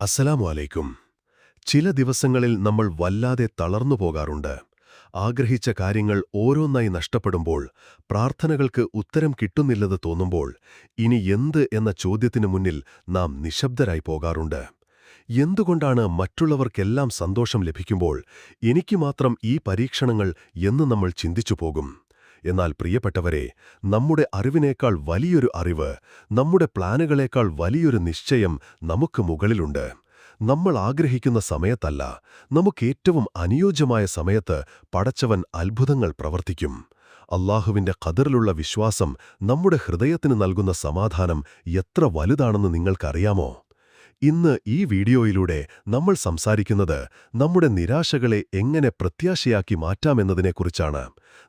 അസ്സലാമു അലൈക്കും. ചില ദിവസങ്ങളിൽ നമ്മൾ വല്ലാതെ തളർന്നു പോകാറുണ്ട്. ആഗ്രഹിച്ച കാര്യങ്ങൾ ഓരോന്നായി നഷ്ടപ്പെടുമ്പോൾ പ്രാർത്ഥനകൾക്ക് ഉത്തരം കിട്ടുന്നില്ലെന്ന് തോന്നുമ്പോൾ ഇനി എന്ത് എന്ന ചോദ്യത്തിനു മുന്നിൽ നാം നിശബ്ദരായി പോകാറുണ്ട്. എന്തുകൊണ്ടാണ് മറ്റുള്ളവർക്കെല്ലാം സന്തോഷം ലഭിക്കുമ്പോൾ എനിക്ക് മാത്രം ഈ പരീക്ഷണങ്ങൾ എന്ന് നമ്മൾ ചിന്തിച്ചു പോകും? എന്നാൽ പ്രിയപ്പെട്ടവരെ നമ്മുടെ അറിവിനേക്കാൾ വലിയൊരു അറിവ് നമ്മുടെ പ്ലാനുകളേക്കാൾ വലിയൊരു നിശ്ചയം നമുക്ക് മുകളിലുണ്ട്. നമ്മൾ ആഗ്രഹിക്കുന്ന സമയത്തല്ല നമുക്കേറ്റവും അനുയോജ്യമായ സമയത്ത് പടച്ചവൻ അത്ഭുതങ്ങൾ പ്രവർത്തിക്കും. അള്ളാഹുവിന്റെ കതിറിലുള്ള വിശ്വാസം നമ്മുടെ ഹൃദയത്തിന് നൽകുന്ന സമാധാനം എത്ര വലുതാണെന്ന് നിങ്ങൾക്കറിയാമോ? ഇന്ന് ഈ വീഡിയോയിലൂടെ നമ്മൾ സംസാരിക്കുന്നത് നമ്മുടെ നിരാശകളെ എങ്ങനെ പ്രത്യാശയാക്കി മാറ്റാമെന്നതിനെക്കുറിച്ചാണ്.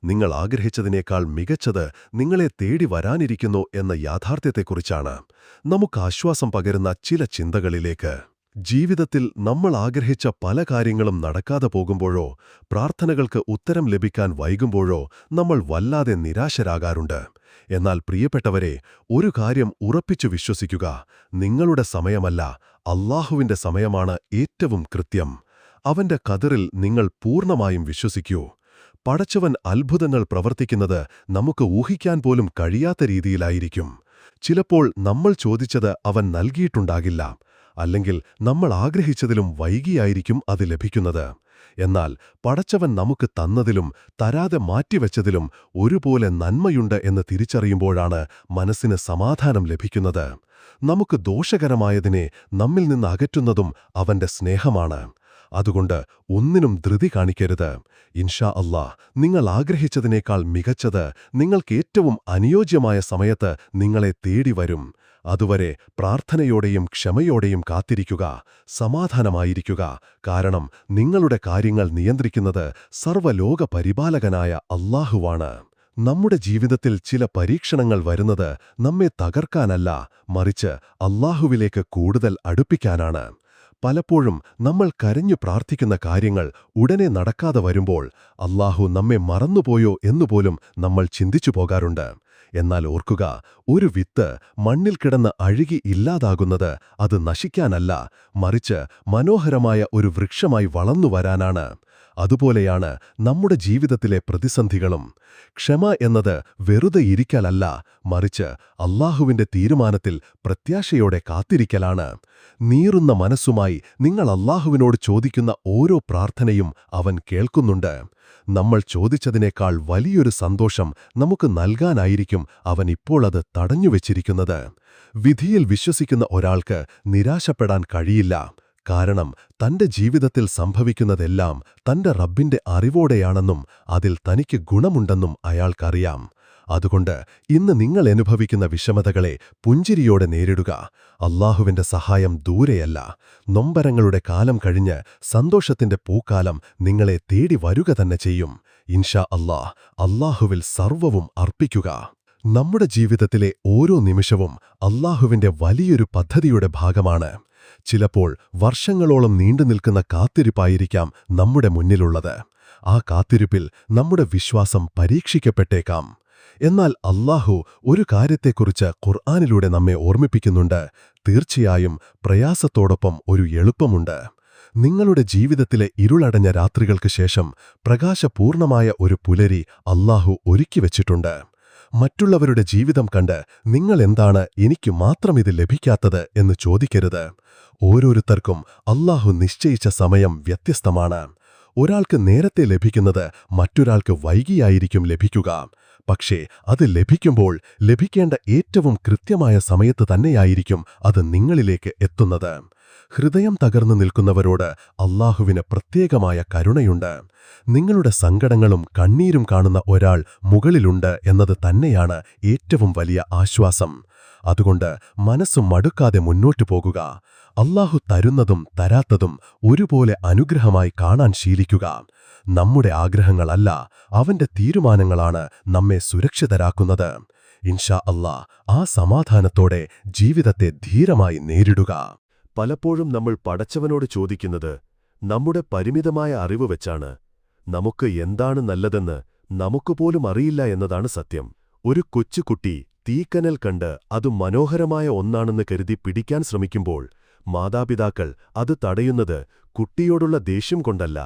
നിങ്ങൾ ആഗ്രഹിച്ചതിനേക്കാൾ മികച്ചത് നിങ്ങളെ തേടി വരാനിരിക്കുന്നു എന്ന യാഥാർത്ഥ്യത്തെക്കുറിച്ചാണ്. നമുക്ക് ആശ്വാസം പകരുന്ന ചില ചിന്തകളിലേക്ക്. ജീവിതത്തിൽ നമ്മൾ ആഗ്രഹിച്ച പല കാര്യങ്ങളും നടക്കാതെ പോകുമ്പോഴോ പ്രാർത്ഥനകൾക്ക് ഉത്തരം ലഭിക്കാൻ വൈകുമ്പോഴോ നമ്മൾ വല്ലാതെ നിരാശരാകാറുണ്ട്. എന്നാൽ പ്രിയപ്പെട്ടവരെ ഒരു കാര്യം ഉറപ്പിച്ചു വിശ്വസിക്കുക. നിങ്ങളുടെ സമയമല്ല അള്ളാഹുവിന്റെ സമയമാണ് ഏറ്റവും കൃത്യം. അവന്റെ കതിറിൽ നിങ്ങൾ പൂർണമായും വിശ്വസിക്കൂ. പടച്ചവൻ അത്ഭുതങ്ങൾ പ്രവർത്തിക്കുന്നത് നമുക്ക് ഊഹിക്കാൻ പോലും കഴിയാത്ത രീതിയിലായിരിക്കും. ചിലപ്പോൾ നമ്മൾ ചോദിച്ചത് അവൻ നൽകിയിട്ടുണ്ടാകില്ല അല്ലെങ്കിൽ നമ്മൾ ആഗ്രഹിച്ചതിലും വൈകിയായിരിക്കും അത് ലഭിക്കുന്നത്. എന്നാൽ പടച്ചവൻ നമുക്ക് തന്നതിലും തരാതെ മാറ്റിവെച്ചതിലും ഒരുപോലെ നന്മയുണ്ട് എന്ന് തിരിച്ചറിയുമ്പോഴാണ് മനസ്സിന് സമാധാനം ലഭിക്കുന്നത്. നമുക്ക് ദോഷകരമായതിനെ നമ്മിൽ നിന്ന് അകറ്റുന്നതും അവന്റെ സ്നേഹമാണ്. അതുകൊണ്ട് ഒന്നിനും ധൃതി കാണിക്കരുത്. ഇൻഷാ അല്ലാ നിങ്ങൾ ആഗ്രഹിച്ചതിനേക്കാൾ മികച്ചത് നിങ്ങൾക്കേറ്റവും അനുയോജ്യമായ സമയത്ത് നിങ്ങളെ തേടി വരും അതുവരെ പ്രാർത്ഥനയോടെയും ക്ഷമയോടെയും കാത്തിരിക്കുക സമാധാനമായിരിക്കുക. കാരണം നിങ്ങളുടെ കാര്യങ്ങൾ നിയന്ത്രിക്കുന്നത് സർവലോക പരിപാലകനായ അള്ളാഹുവാണ്. നമ്മുടെ ജീവിതത്തിൽ ചില പരീക്ഷണങ്ങൾ വരുന്നത് നമ്മെ തകർക്കാനല്ല മറിച്ച് അള്ളാഹുവിലേക്ക് കൂടുതൽ അടുപ്പിക്കാനാണ്. പലപ്പോഴും നമ്മൾ കരഞ്ഞു പ്രാർത്ഥിക്കുന്ന കാര്യങ്ങൾ ഉടനെ നടക്കാതെ വരുമ്പോൾ അല്ലാഹു നമ്മെ മറന്നുപോയോ എന്നുപോലും നമ്മൾ ചിന്തിച്ചു പോകാറുണ്ട്. എന്നാൽ ഓർക്കുക ഒരു വിത്ത് മണ്ണിൽ കിടന്ന് അഴുകി ഇല്ലാതാകുന്നത് അത് നശിക്കാനല്ല മറിച്ച് മനോഹരമായ ഒരു വൃക്ഷമായി വളർന്നുവരാനാണ്. അതുപോലെയാണ് നമ്മുടെ ജീവിതത്തിലെ പ്രതിസന്ധികളും. ക്ഷമ എന്നത് വെറുതെ ഇരിക്കലല്ല മറിച്ച് അല്ലാഹുവിന്റെ തീരുമാനത്തിൽ പ്രത്യാശയോടെ കാത്തിരിക്കലാണ്. നീറുന്ന മനസ്സുമായി നിങ്ങൾ അല്ലാഹുവിനോട് ചോദിക്കുന്ന ഓരോ പ്രാർത്ഥനയും അവൻ കേൾക്കുന്നുണ്ട്. നമ്മൾ ചോദിച്ചതിനേക്കാൾ വലിയൊരു സന്തോഷം നമുക്ക് നൽകാനായിരിക്കും അവൻ ഇപ്പോൾ അത് തടഞ്ഞുവെച്ചിരിക്കുന്നത്. വിധിയിൽ വിശ്വസിക്കുന്ന ഒരാൾക്ക് നിരാശപ്പെടാൻ കഴിയില്ല. കാരണം തന്റെ ജീവിതത്തിൽ സംഭവിക്കുന്നതെല്ലാം തന്റെ റബ്ബിന്റെ അറിവോടെയാണെന്നും അതിൽ തനിക്ക് ഗുണമുണ്ടെന്നും അയാൾക്കറിയാം. അതുകൊണ്ട് ഇന്ന് നിങ്ങൾ അനുഭവിക്കുന്ന വിഷമതകളെ പുഞ്ചിരിയോടെ നേരിടുക. അള്ളാഹുവിന്റെ സഹായം ദൂരെയല്ല. നൊമ്പരങ്ങളുടെ കാലം കഴിഞ്ഞ് സന്തോഷത്തിന്റെ പൂക്കാലം നിങ്ങളെ തേടി വരുക തന്നെ ചെയ്യും. ഇൻഷാ അല്ലാഹ് അല്ലാഹുവിൽ സർവവും അർപ്പിക്കുക. നമ്മുടെ ജീവിതത്തിലെ ഓരോ നിമിഷവും അല്ലാഹുവിന്റെ വലിയൊരു പദ്ധതിയുടെ ഭാഗമാണ്. ചിലപ്പോൾ വർഷങ്ങളോളം നീണ്ടുനിൽക്കുന്ന കാത്തിരിപ്പായിരിക്കാം നമ്മുടെ മുന്നിലുള്ളത്. ആ കാത്തിരിപ്പിൽ നമ്മുടെ വിശ്വാസം പരീക്ഷിക്കപ്പെട്ടേക്കാം. എന്നാൽ അല്ലാഹു ഒരു കാര്യത്തെക്കുറിച്ച് ഖുർആാനിലൂടെ നമ്മെ ഓർമ്മിപ്പിക്കുന്നുണ്ട്. തീർച്ചയായും പ്രയാസത്തോടൊപ്പം ഒരു എളുപ്പമുണ്ട്. നിങ്ങളുടെ ജീവിതത്തിലെ ഇരുളടഞ്ഞ രാത്രികൾക്ക് ശേഷം പ്രകാശപൂർണമായ ഒരു പുലരി അല്ലാഹു ഒരുക്കിവെച്ചിട്ടുണ്ട് മറ്റുള്ളവരുടെ ജീവിതം കണ്ട് നിങ്ങൾ എന്താണ് എനിക്ക് മാത്രം ഇത് ലഭിക്കാത്തത് എന്ന് ചോദിക്കരുത്. ഓരോരുത്തർക്കും അള്ളാഹു നിശ്ചയിച്ച സമയം വ്യത്യസ്തമാണ്. ഒരാൾക്ക് നേരത്തെ ലഭിക്കുന്നത് മറ്റൊരാൾക്ക് വൈകിയായിരിക്കും ലഭിക്കുക. പക്ഷേ അത് ലഭിക്കുമ്പോൾ ലഭിക്കേണ്ട ഏറ്റവും കൃത്യമായ സമയത്ത് തന്നെയായിരിക്കും അത് നിങ്ങളിലേക്ക് എത്തുന്നത്. ഹൃദയം തകർന്നു നിൽക്കുന്നവരോട് അള്ളാഹുവിന് പ്രത്യേകമായ കരുണയുണ്ട്. നിങ്ങളുടെ സങ്കടങ്ങളും കണ്ണീരും കാണുന്ന ഒരാൾ മുകളിലുണ്ട് എന്നത് തന്നെയാണ് ഏറ്റവും വലിയ ആശ്വാസം. അതുകൊണ്ട് മനസ്സും മടുക്കാതെ മുന്നോട്ടു പോകുക. അല്ലാഹു തരുന്നതും തരാത്തതും ഒരുപോലെ അനുഗ്രഹമായി കാണാൻ ശീലിക്കുക. നമ്മുടെ ആഗ്രഹങ്ങളല്ല അവന്റെ തീരുമാനങ്ങളാണ് നമ്മെ സുരക്ഷിതരാക്കുന്നത്. ഇൻഷാ അല്ലാ ആ സമാധാനത്തോടെ ജീവിതത്തെ ധീരമായി നേരിടുക. പലപ്പോഴും നമ്മൾ പടച്ചവനോട് ചോദിക്കുന്നത് നമ്മുടെ പരിമിതമായ അറിവ് വെച്ചാണ്. നമുക്ക് എന്താണ് നല്ലതെന്ന് നമുക്കുപോലും അറിയില്ല എന്നതാണ് സത്യം. ഒരു കൊച്ചുകുട്ടി തീക്കനൽ കണ്ട് അത് മനോഹരമായ ഒന്നാണെന്ന് കരുതി പിടിക്കാൻ ശ്രമിക്കുമ്പോൾ മാതാപിതാക്കൾ അത് തടയുന്നത് കുട്ടിയോടുള്ള ദേഷ്യം കൊണ്ടല്ല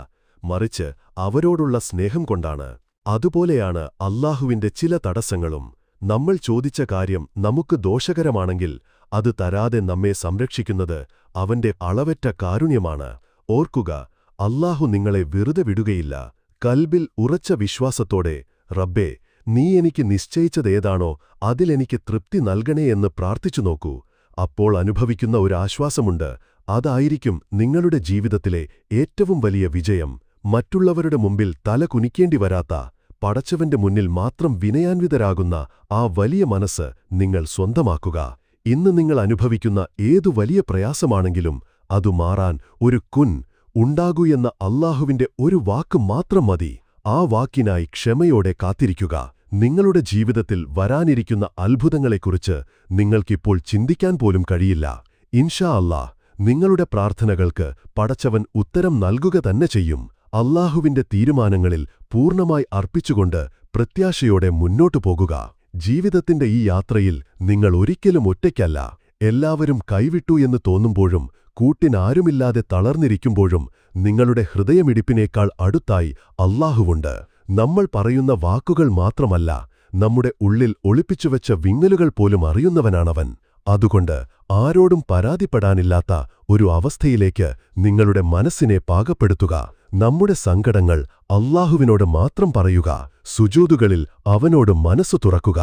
മറിച്ച് അവരോടുള്ള സ്നേഹം കൊണ്ടാണ്. അതുപോലെയാണ് അല്ലാഹുവിന്റെ ചില തടസ്സങ്ങളും. നമ്മൾ ചോദിച്ച കാര്യം നമുക്ക് ദോഷകരമാണെങ്കിൽ അത് തരാതെ നമ്മെ സംരക്ഷിക്കുന്നത് അവന്റെ അളവറ്റ കാരുണ്യമാണ്. ഓർക്കുക അല്ലാഹു നിങ്ങളെ വെറുതെ വിടുകയില്ല. കൽബിൽ ഉറച്ച വിശ്വാസത്തോടെ റബ്ബേ നീ എനിക്ക് നിശ്ചയിച്ചതേതാണോ അതിലെനിക്ക് തൃപ്തി നൽകണേ എന്ന് പ്രാർത്ഥിച്ചു നോക്കൂ. അപ്പോൾ അനുഭവിക്കുന്ന ഒരു ആശ്വാസമുണ്ട്. അതായിരിക്കും നിങ്ങളുടെ ജീവിതത്തിലെ ഏറ്റവും വലിയ വിജയം. മറ്റുള്ളവരുടെ മുമ്പിൽ തല കുനിക്കേണ്ടി വരാത്ത പടച്ചവന്റെ മുന്നിൽ മാത്രം വിനയാൻവിതരാകുന്ന ആ വലിയ മനസ്സ് നിങ്ങൾ സ്വന്തമാക്കുക. ഇന്ന് നിങ്ങൾ അനുഭവിക്കുന്ന ഏതു വലിയ പ്രയാസമാണെങ്കിലും അതു മാറാൻ ഒരു കുൻ ഉണ്ടാകൂ എന്ന അള്ളാഹുവിന്റെ ഒരു വാക്ക് മാത്രം മതി. ആ വാക്കിനായി ക്ഷമയോടെ കാത്തിരിക്കുക. നിങ്ങളുടെ ജീവിതത്തിൽ വരാനിരിക്കുന്ന അത്ഭുതങ്ങളെക്കുറിച്ച് നിങ്ങൾക്കിപ്പോൾ ചിന്തിക്കാൻ പോലും കഴിയില്ല. ഇൻഷാ അല്ലാ നിങ്ങളുടെ പ്രാർത്ഥനകൾക്ക് പടച്ചവൻ ഉത്തരം നൽകുക തന്നെ ചെയ്യും. അല്ലാഹുവിന്റെ തീരുമാനങ്ങളിൽ പൂർണമായി അർപ്പിച്ചുകൊണ്ട് പ്രത്യാശയോടെ മുന്നോട്ടു പോകുക. ജീവിതത്തിന്റെ ഈ യാത്രയിൽ നിങ്ങൾ ഒരിക്കലും ഒറ്റയ്ക്കല്ല. എല്ലാവരും കൈവിട്ടു എന്ന് തോന്നുമ്പോഴും കൂട്ടിനാരുമില്ലാതെ തളർന്നിരിക്കുമ്പോഴും നിങ്ങളുടെ ഹൃദയമിടിപ്പിനേക്കാൾ അടുത്തായി അല്ലാഹുവുണ്ട് നമ്മൾ പറയുന്ന വാക്കുകൾ മാത്രമല്ല നമ്മുടെ ഉള്ളിൽ ഒളിപ്പിച്ചുവെച്ച വിങ്ങലുകൾ പോലും അറിയുന്നവനാണവൻ. അതുകൊണ്ട് ആരോടും പരാതിപ്പെടാനില്ലാത്ത ഒരു അവസ്ഥയിലേക്ക് നിങ്ങളുടെ മനസ്സിനെ പാകപ്പെടുത്തുക. നമ്മുടെ സങ്കടങ്ങൾ അള്ളാഹുവിനോട് മാത്രം പറയുക സുജൂതുകളിൽ അവനോട് മനസ്സു തുറക്കുക.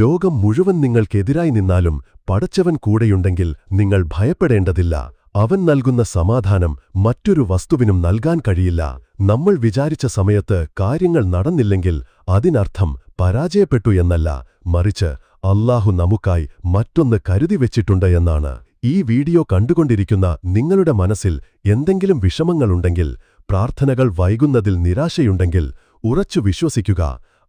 ലോകം മുഴുവൻ നിങ്ങൾക്കെതിരായി നിന്നാലും പടച്ചവൻ കൂടെയുണ്ടെങ്കിൽ നിങ്ങൾ ഭയപ്പെടേണ്ടതില്ല. അവൻ നൽകുന്ന സമാധാനം മറ്റൊരു വസ്തുവിനും നൽകാൻ കഴിയില്ല. നമ്മൾ വിചാരിച്ച സമയത്ത് കാര്യങ്ങൾ നടന്നില്ലെങ്കിൽ അതിനർത്ഥം പരാജയപ്പെട്ടു എന്നല്ല. മറിച്ച് അല്ലാഹു നമുക്കായി മറ്റൊന്ന് കരുതി വെച്ചിട്ടുണ്ട് എന്നാണ്. ഈ വീഡിയോ കണ്ടുകൊണ്ടിരിക്കുന്ന നിങ്ങളുടെ മനസ്സിൽ എന്തെങ്കിലും വിഷമങ്ങളുണ്ടെങ്കിൽ പ്രാർത്ഥനകൾ വൈകുന്നതിൽ നിരാശയുണ്ടെങ്കിൽ ഉറച്ചു വിശ്വസിക്കുക.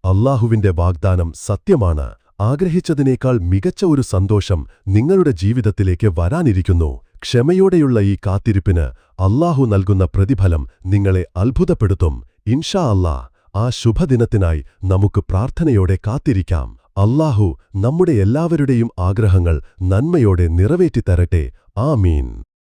അല്ലാഹുവിന്റെ വാഗ്ദാനം സത്യമാണ്. ആഗ്രഹിച്ചതിനേക്കാൾ മികച്ച ഒരു സന്തോഷം നിങ്ങളുടെ ജീവിതത്തിലേക്ക് വരാനിരിക്കുന്നു. ക്ഷമയോടെയുള്ള ഈ കാത്തിരിപ്പിന് അല്ലാഹു നൽകുന്ന പ്രതിഫലം നിങ്ങളെ അത്ഭുതപ്പെടുത്തും. ഇൻഷാ അല്ലാ ആ ശുഭദിനത്തിനായി നമുക്ക് പ്രാർത്ഥനയോടെ കാത്തിരിക്കാം. അല്ലാഹു നമ്മുടെ എല്ലാവരുടെയും ആഗ്രഹങ്ങൾ നന്മയോടെ നിറവേറ്റിത്തരട്ടെ. ആമീൻ.